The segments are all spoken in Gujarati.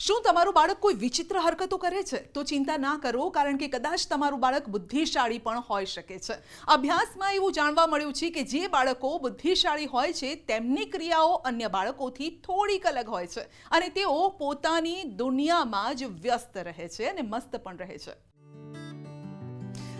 શું તમારું બાળક કોઈ વિચિત્ર હરકતો કરે છે? તો ચિંતા ના કરો, કારણ કે કદાચ તમારું બાળક બુદ્ધિશાળી પણ હોઈ શકે છે. અભ્યાસમાં એવું જાણવા મળ્યું છે કે જે બાળકો બુદ્ધિશાળી હોય છે, તેમની ક્રિયાઓ અન્ય બાળકોથી થોડીક અલગ હોય છે અને તેઓ પોતાની દુનિયામાં જ વ્યસ્ત રહે છે અને મસ્ત પણ રહે છે.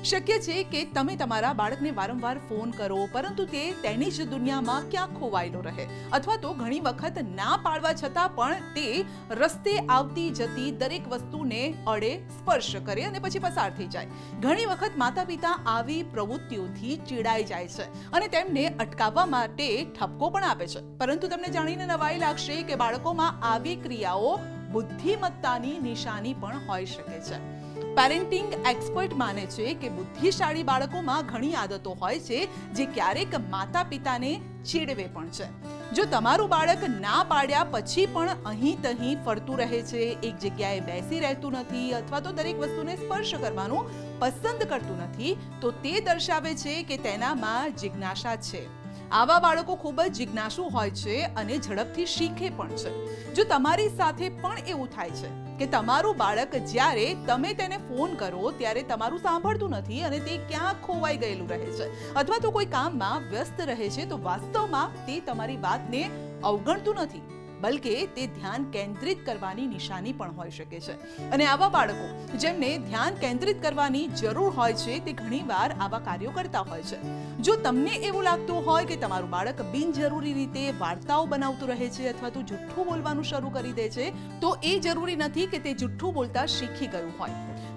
શક્ય છે કે તમે તમારા બાળકને વારંવાર ફોન કરો, પરંતુ તે તેની જ દુનિયામાં ક્યાં ખોવાયેલો રહે. અથવા તો ઘણી વખત ના પાડવા છતાં પણ તે રસ્તે આવતી જતી દરેક વસ્તુને અડે, સ્પર્શ કરે અને પછી પસાર થઈ જાય. ઘણી વખત માતા પિતા આવી પ્રવૃત્તિઓથી ચીડાઈ જાય છે અને તેમને અટકાવવા માટે ઠપકો પણ આપે છે. પરંતુ તમને જાણીને નવાઈ લાગશે કે બાળકોમાં આવી ક્રિયાઓ બુદ્ધિમત્તાની નિશાની પણ હોઈ શકે છે. પેરેન્ટિંગ એક્સપર્ટ માને છે કે બુદ્ધિશાળી બાળકોમાં ઘણી આદતો હોય છે જે ક્યારેક માતા પિતાને ચીડવે પણ છે. જો તમારું બાળક ના પાડ્યા પછી પણ અહીં તહીં ફરતું રહે છે, એક જગ્યાએ બેસી રહેતું નથી અથવા તો દરેક વસ્તુને સ્પર્શ કરવાનું પસંદ કરતું નથી, તો તે દર્શાવે છે કે તેનામાં જિજ્ઞાસા છે. આવા બાળકો ખૂબ જ જિજ્ઞાસુ હોય છે અને ઝડપથી શીખે પણ છે. જો તમારી સાથે પણ એવું થાય છે કે તમારું બાળક જ્યારે તમે તેને ફોન કરો ત્યારે તમારું સાંભળતું નથી અને તે ક્યાં ખોવાઈ ગયેલું રહે છે. અથવા તો કોઈ કામમાં વ્યસ્ત રહે છે તો વાસ્તવમાં તે તમારી વાતને અવગણતું નથી. બલકે તે ધ્યાન કેન્દ્રિત કરવાની નિશાની પણ હોઈ શકે છે. અને આવા બાળકો, જેમને ધ્યાન કેન્દ્રિત કરવાની જરૂર હોય છે, તે ઘણીવાર આવા કાર્યો કરતા હોય છે. જો તમને એવું લાગતું હોય કે તમારું બાળક બિનજરૂરી રીતે વાર્તાઓ બનાવતું રહે છે અથવા તો જુઠ્ઠું બોલવાનું શરૂ કરી દે છે, તો એ જરૂરી નથી કે તે જુઠ્ઠું બોલતા શીખી ગયું હોય.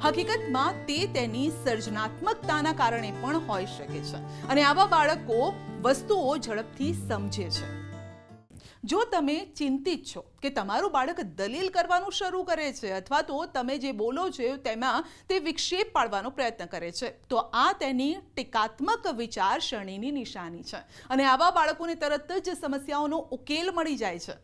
હકીકતમાં તે તેની સર્જનાત્મકતાના કારણે પણ હોઈ શકે છે. અને આવા બાળકો વસ્તુઓ ઝડપથી સમજે છે. જો તમે ચિંતિત છો કે તમારું બાળક દલીલ કરવાનું શરૂ કરે છે અથવા તો તમે જે બોલો છો તેમાં તે વિક્ષેપ પાડવાનો પ્રયત્ન કરે છે, તો આ તેની ટીકાત્મક વિચારસરણીની નિશાની છે. અને આવા બાળકોને તરત જ સમસ્યાઓનો ઉકેલ મળી જાય છે.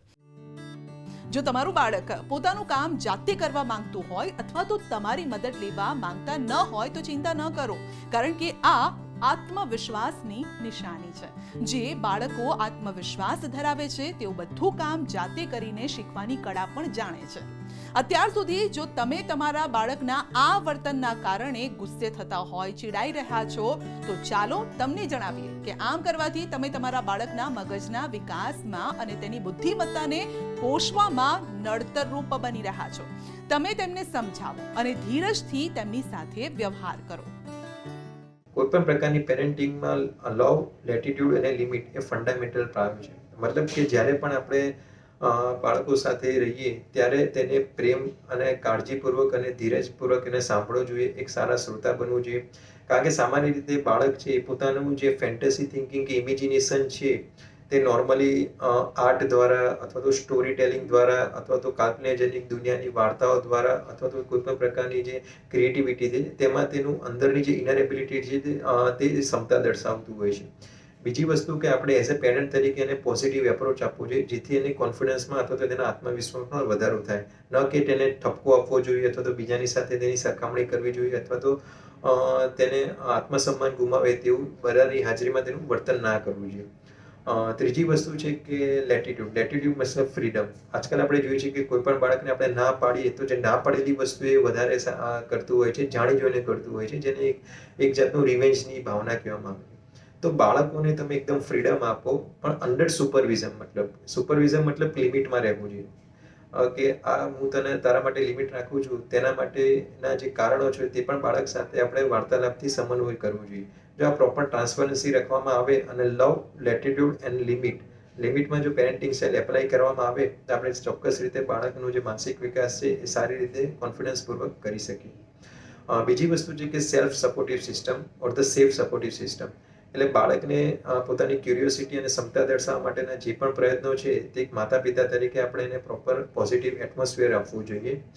જો તમારું બાળક પોતાનું કામ જાતે કરવા માંગતું હોય અથવા તો તમારી મદદ લેવા માંગતા ન હોય તો ચિંતા ન કરો, કારણ કે આ આત્મવિશ્વાસની નિશાની છે. જે બાળકો આત્મવિશ્વાસ ધરાવે છે, તેઓ બધું કામ જાતે કરીને શીખવાની કળા પણ જાણે છે. અત્યાર સુધી જો તમે તમારા બાળકના આ વર્તનના કારણે ગુસ્સે થતા હોય, ચીડાઈ રહ્યા છો, તો ચાલો તમને જણાવીએ કે આમ કરવાથી તમે તમારા બાળકના મગજના વિકાસમાં અને તેની બુદ્ધિમત્તાને પોષવામાં નડતર રૂપ બની રહ્યા છો. તમે તેમને સમજાવો અને ધીરજથી તેમની સાથે વ્યવહાર કરો. કોઈ પણ પ્રકારની પેરેન્ટિંગમાં લવ લેટિટ્યુડ અને લિમિટ એ ફંડામેન્ટલ પ્રાઇમ છે. મતલબ કે જ્યારે પણ આપણે બાળકો સાથે રહીએ, ત્યારે તેને પ્રેમ અને કાળજીપૂર્વક અને ધીરજપૂર્વક એને સાંભળવો જોઈએ, એક સારા શ્રોતા બનવું જોઈએ. કારણ કે સામાન્ય રીતે બાળક છે એ પોતાનું જે ફેન્ટસી થિંકિંગ કે ઇમેજિનેશન છે તે નોર્મલી આર્ટ દ્વારા અથવા તો સ્ટોરી ટેલિંગ દ્વારા અથવા તો કાલ્પનિકજનિક દુનિયાની વાર્તાઓ દ્વારા અથવા તો કોઈ પણ પ્રકારની જે ક્રિએટિવિટી છે, તેમાં તેનું અંદરની જે ઇનર એબિલિટી છે તે ક્ષમતા દર્શાવતું હોય છે. બીજી વસ્તુ કે આપણે એઝ અ પેરેન્ટ તરીકે એને પોઝિટિવ એપ્રોચ આપવો જોઈએ, જેથી એને કોન્ફિડન્સમાં અથવા તો તેના આત્મવિશ્વાસમાં વધારો થાય. ન કે તેને ઠપકો આપવો જોઈએ અથવા તો બીજાની સાથે તેની સરખામણી કરવી જોઈએ અથવા તો તેને આત્મસન્માન ગુમાવે તેવું બધાની હાજરીમાં તેનું વર્તન ના કરવું જોઈએ. ત્રીજી વસ્તુ છે કે લેટિટ્યુડ. લેટિટ્યુડ મતલબ ફ્રીડમ. આજકાલ આપણે જોઈએ છીએ કે કોઈ પણ બાળકને આપણે ના પાડીએ તો જે ના પાડેલી વસ્તુ એ વધારે કરતું હોય છે જાણી જોઈને કરતું હોય છે, જેને એક જાતનું રિવેન્જની ભાવના કહેવામાં આવે તો બાળકોને તમે એકદમ ફ્રીડમ આપો, પણ અંડર સુપરવિઝન મતલબ. સુપરવિઝન મતલબ લિમિટમાં રહેવું જોઈએ. કે આ હું તને તારા માટે લિમિટ રાખું છું, તેના માટેના જે કારણો છે તે પણ બાળક સાથે આપણે વાર્તાલાપથી સમન્વય કરવું જોઈએ. જો આ પ્રોપર ટ્રાન્સપરન્સી રાખવામાં આવે અને લવ લેટિટ્યુડ એન્ડ લિમિટ લિમિટમાં જો પેરેન્ટિંગ સેલ એપ્લાય કરવામાં આવે, તો આપણે ચોક્કસ રીતે બાળકનો જે માનસિક વિકાસ છે એ સારી રીતે કોન્ફિડન્સપૂર્વક કરી શકીએ. બીજી વસ્તુ છે કે self supportive system or the safe supportive system એટલે બાળકને પોતાની ક્યુરિયોસિટી અને ક્ષમતા દર્શાવવા માટેના જે પણ પ્રયત્નો છે, તે એક માતા પિતા તરીકે આપણે એને પ્રોપર પોઝિટિવ એટમોસ્ફિયર આપવું જોઈએ.